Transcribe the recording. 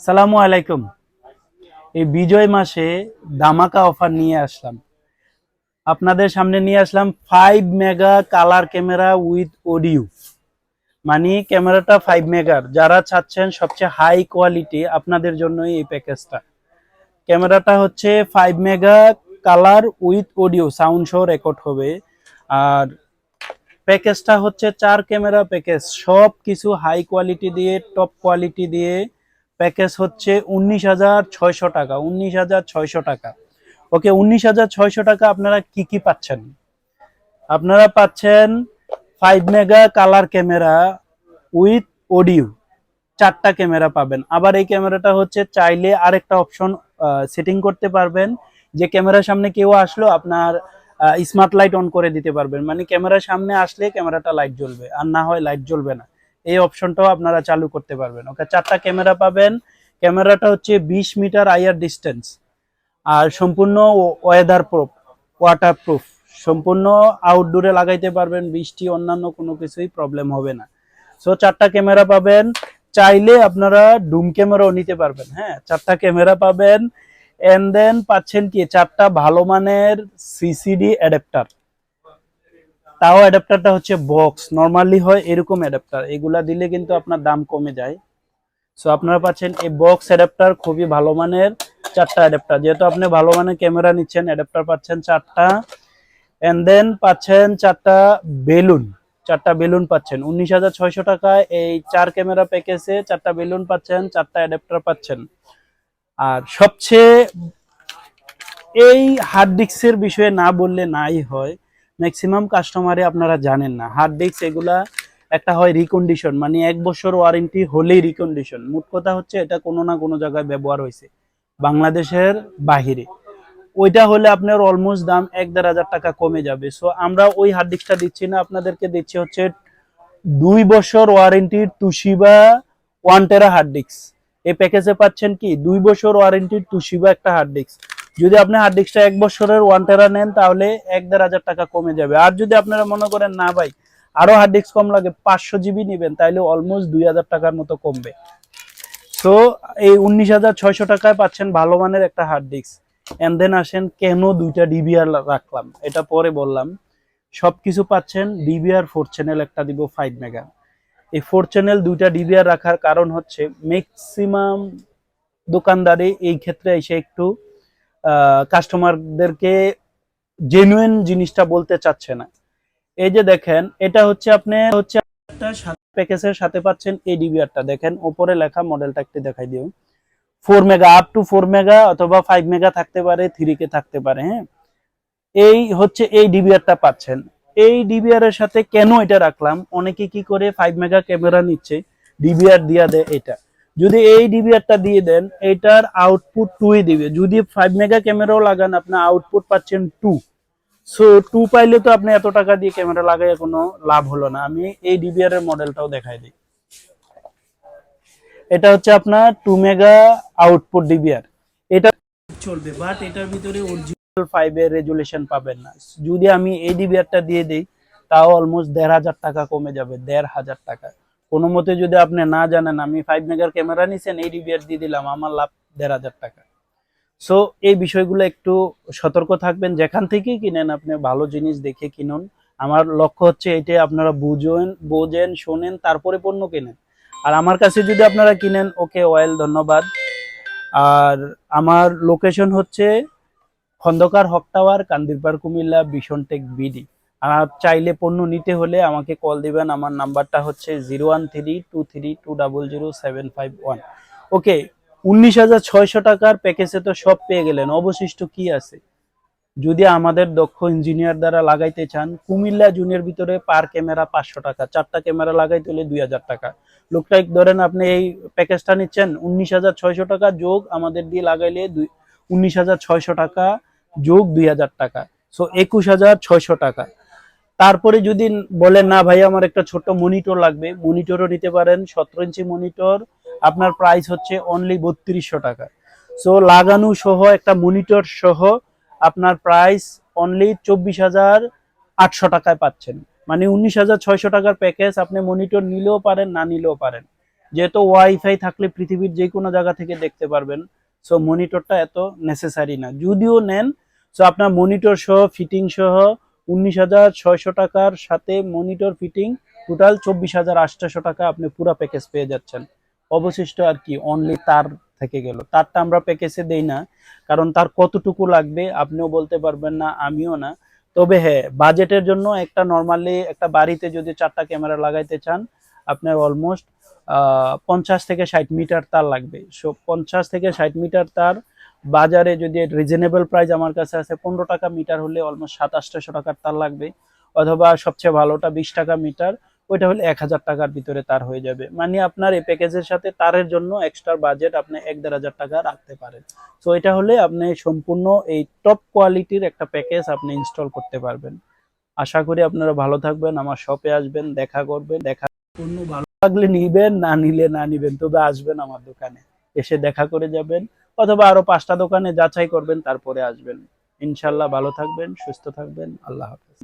সালামু আলাইকুম। এই বিজয় মাসে দামাকা অফার নিয়ে আসলাম। আপনাদের সামনে নিয়ে আসলাম five mega colour camera with audio মানে ক্যামেরাটা ফাইভ মেগার যারা চাচ্ছেন সবচেয়ে হাই কোয়ালিটি আপনাদের জন্যই এই প্যাকেজটা ক্যামেরাটা হচ্ছে five mega colour with audio sound show record হবে। আর প্যাকেজটা হচ্ছে চার ক্যামেরা প্যাকেজ সব কিছু হাই কোয়ালিটি দিয়ে টপ কোয়ালিটি দিয়ে প্যাকেজ হচ্ছে উনিশ হাজার ছয়শো টাকা, উনিশ হাজার ছয়শো টাকা। ওকে, উনিশ হাজার ছয়শো টাকা আপনারা কি কি পাচ্ছেন? আপনারা পাচ্ছেন five mega colour camera with audio চারটা ক্যামেরা পাবেন। আবার এই ক্যামেরাটা হচ্ছে চাইলে আরেকটা অপশন সেটিং করতে পারবেন। যে ক্যামেরার সামনে কেউ আসলো, আপনার স্মার্ট লাইট অন করে দিতে পারবেন। মানে ক্যামেরার সামনে আসলে ক্যামেরাটা লাইট জ্বলবে, আর না হয় লাইট জ্বলবে না। এই অপশনটাও আপনারা চালু করতে পারবেন। ওকে, চারটা ক্যামেরা পাবেন। ক্যামেরাটা হচ্ছে বিশ মিটার আইয়ার ডিস্টেন্স। আর সম্পূর্ণ ওয়েদার প্রুফ ওয়াটার প্রুফ সম্পূর্ণ আউটডোরে লাগাইতে পারবেন, বৃষ্টি, অন্যান্য কোনো কিছুই প্রবলেম হবে না। সো, চারটা ক্যামেরা পাবেন। চাইলে আপনারা ডুম ক্যামেরাও নিতে পারবেন। হ্যাঁ চারটা ক্যামেরা পাবেন। এন্ড দেন পাচ্ছেন কি? চারটা ভালো মানের সিসিডি অ্যাডাপ্টার তাও অ্যাডাপ্টারটা হচ্ছে বক্স নর্মালি হয় এরকম অ্যাডাপ্টার এগুলা দিলে কিন্তু আপনার দাম কমে যায়। সো আপনারা পাচ্ছেন এই বক্স অ্যাডাপ্টার খুবই ভালো মানের চারটা অ্যাডাপ্টার যেহেতু আপনি ভালো মানের ক্যামেরা নিচ্ছেন অ্যাডাপ্টার পাচ্ছেন চারটা। এন্ড দেন পাচ্ছেন চারটা বেলুন চারটা বেলুন পাচ্ছেন। উনিশ হাজার ছয়শো টাকায় এই চার ক্যামেরা প্যাকেজে চারটা বেলুন পাচ্ছেন, চারটা অ্যাডাপ্টার পাচ্ছেন। আর সবচেয়ে এই হার্ড ডিস্কের বিষয়ে না বললে নাই হয়। ম্যাক্সিমাম কাস্টমারে আপনারা জানেন না। হার্ড ডিস্ক এগুলা একটা হয় রিকন্ডিশন মানে এক বছর ওয়ারেন্টি হলেই রিকন্ডিশন মোট কথা হচ্ছে এটা কোনো না কোনো জায়গায় ব্যবহার হয়েছে, বাংলাদেশের বাহিরে। ওইটা হলে আপনার অলমোস্ট দাম এক দেড় হাজার টাকা কমে যাবে। সো আমরা ওই হার্ড ডিস্কটা দিচ্ছি না, আপনাদেরকে দিচ্ছি হচ্ছে দুই বছর ওয়ারেন্টির Toshiba one tera hard disk এই প্যাকেজে পাচ্ছেন কি? দুই বছর ওয়ারেন্টির তুশিবা একটা হার্ড ডিস্ক যদি আপনি হার্ড ডিস্কটা এক বছরের ওয়ান টেরা নেন, তাহলে এক দেড় হাজার টাকা কমে যাবে। আর যদি আপনারা মনে করেন, না ভাই, আরও হার্ড ডিস্ক কম লাগে, পাঁচশো জিবি নেবেন, তাহলে অলমোস্ট দুই হাজার টাকার মতো কমবে। সো এই উনিশ হাজার ছয়শো টাকায় পাচ্ছেন ভালো মানের একটা হার্ড ডিস্ক অ্যান্ড দেন আসেন, কেন দুইটা ডিবিআর রাখলাম? এটা পরে বললাম। সব কিছু পাচ্ছেন ডিবিআর ফোর চ্যানেল একটা দিব ফাইভ মেগা এই ফোর চ্যানেল দুইটা ডিবিআর রাখার কারণ হচ্ছে ম্যাক্সিমাম দোকানদারে এই ক্ষেত্রে এসে একটু কাস্টমারদেরকে জেনুইন জিনিসটা বলতে চাচ্ছে না। এই যে দেখেন, এটা হচ্ছে আপনি হচ্ছে একটা প্যাকেজের সাথে পাচ্ছেন এই ডিবিআরটা দেখেন উপরে লেখা মডেলটা একটু দেখাই দিও। Four mega up to four mega অথবা ফাইভ মেগা থাকতে পারে থ্রি কে থাকতে পারে হ্যাঁ? এই হচ্ছে এই ডিবিআরটা পাচ্ছেন। এই ডিবিআর এর সাথে কেন এটা রাখলাম? অনেকে কি করে ফাইভ মেগা ক্যামেরা নিচ্ছে ডিবিআর দিয়া দেয় এটা। যদি এই ডিবিআরটা দিয়ে দেন, এটার আউটপুট টুই দিবে। যদি ফাইভ মেগা ক্যামেরাও লাগান আপনার আউটপুট পাচ্ছেন টু সো টু পাইলে তো আপনি এত টাকা দিয়ে ক্যামেরা লাগাই কোনো লাভ হলো না। আমি এই ডিবিআর এর মডেলটাও দেখাই দিই। এটা হচ্ছে আপনার টু মেগা আউটপুট ডিবিআর এটা চলবে বাট এটার ভিতরে অরিজিনাল ফাইভ এর রেজুলেশন পাবেন না। যদি আমি এই ডিবিআরটা দিয়ে দিই, তাও অলমোস্ট দেড় হাজার টাকা কমে যাবে, দেড় হাজার টাকা। কোনো মতে যদি আপনি না জানেন, আমি ফাইভ মেগার ক্যামেরা নিছেন, এই ডিবিআর দিয়ে দিলাম, আমার লাভ দেড় হাজার টাকা। সো এই বিষয়গুলো একটু সতর্ক থাকবেন, যেখান থেকেই কিনেন আপনি, ভালো জিনিস দেখে কিনুন। আমার লক্ষ্য হচ্ছে এটা আপনারা বুঝেন, বোঝেন, শোনেন, তারপরে পণ্য কেনেন। আর আমার কাছে যদি আপনারা কিনেন, ওকে, ওয়েল, ধন্যবাদ। আর আমার লোকেশন হচ্ছে Khandakar Haque tower, Kandirpar, Comilla vision tech BD আর চাইলে পণ্য নিতে হলে আমাকে কল দিবেন। আমার নাম্বারটা হচ্ছে zero one three two three two double zero seven five one okay উনিশ হাজার ছয়শো টাকার প্যাকেজে তো সব পেয়ে গেলেন। অবশিষ্ট কি আছে? যদি আমাদের দক্ষ ইঞ্জিনিয়ার দ্বারা লাগাইতে চান, কুমিল্লা জুনের ভিতরে পার ক্যামেরা পাঁচশো টাকা, চারটা ক্যামেরা লাগাইতে হলে দুই হাজার টাকা। লোকটা ধরেন আপনি এই প্যাকেজটা নিচ্ছেন, উনিশ হাজার ছয়শো টাকা যোগ আমাদের দিয়ে লাগাইলে দুই উনিশ হাজার ছয়শো টাকা যোগ দুই হাজার টাকা। সো একুশ হাজার ছয়শো টাকা। তারপরে যদি বলেন, না ভাই, আমার একটা ছোট মনিটর লাগবে। মনিটরও নিতে পারেন, সতেরো ইঞ্চি মনিটর আপনার প্রাইস হচ্ছে অনলি বত্রিশশো টাকা। সো লাগানো সহ, একটা মনিটর সহ, আপনার প্রাইস অনলি চব্বিশ হাজার আটশো টাকায় পাচ্ছেন। মানে উনিশ হাজার ছয়শো টাকার প্যাকেজ আপনি মনিটর নিলেও পারেন, না নিলেও পারেন। যেহেতু ওয়াইফাই থাকলে পৃথিবীর যে কোনো জায়গা থেকে দেখতে পারবেন। সো মনিটরটা এত নেসেসারি না। যদিও নেন সো আপনার মনিটর সহ ফিটিং সহ উনিশ হাজার ছয়শো টাকার সাথে মনিটর ফিটিং, টোটাল চব্বিশ হাজার আটশো টাকা আপনি পুরো প্যাকেজ পেয়ে যাচ্ছেন। অবশিষ্ট আর কি অনলি তার থেকে গেল। তারটা আমরা প্যাকেজে দেই না, কারণ তার কতটুকু লাগবে আপনিও বলতে পারবেন না, আমিও না। তবে হ্যাঁ বাজেটের জন্য একটা নর্মালি একটা বাড়িতে যদি চারটা ক্যামেরা লাগাইতে চান, আপনার অলমোস্ট পঞ্চাশ থেকে ষাট মিটার তার লাগবে। সো, পঞ্চাশ থেকে ষাট মিটার তার বাজারে যদি রিজনেবল প্রাইস আমার কাছে আছে, পনেরো টাকা মিটার হলে অলমোস্ট সাত আটশো টাকার তার লাগবে। অথবা সবচেয়ে ভালোটা বিশ টাকা মিটার ওইটা হলে এক হাজার টাকার ভিতরে তার হয়ে যাবে। মানে আপনার এই প্যাকেজের সাথে তারের জন্য এক্সট্রা বাজেট আপনি এক, দেড় হাজার টাকা রাখতে পারেন। তো এটা হলে আপনি সম্পূর্ণ এই টপ কোয়ালিটির একটা প্যাকেজ আপনি ইনস্টল করতে পারবেন। আশা করি আপনারা ভালো থাকবেন, আমার শপে আসবেন, দেখা করবেন, দেখা পণ্য ভালো লাগলে নিবেন, না নিলে না নিবেন, তবে আসবেন আমার দোকানে। এসে দেখা করে যাবেন। অথবা আরও পাঁচটা দোকানে যাচাই করবেন, তারপরে আসবেন। ইনশাল্লাহ ভালো থাকবেন, সুস্থ থাকবেন। আল্লাহ হাফেজ।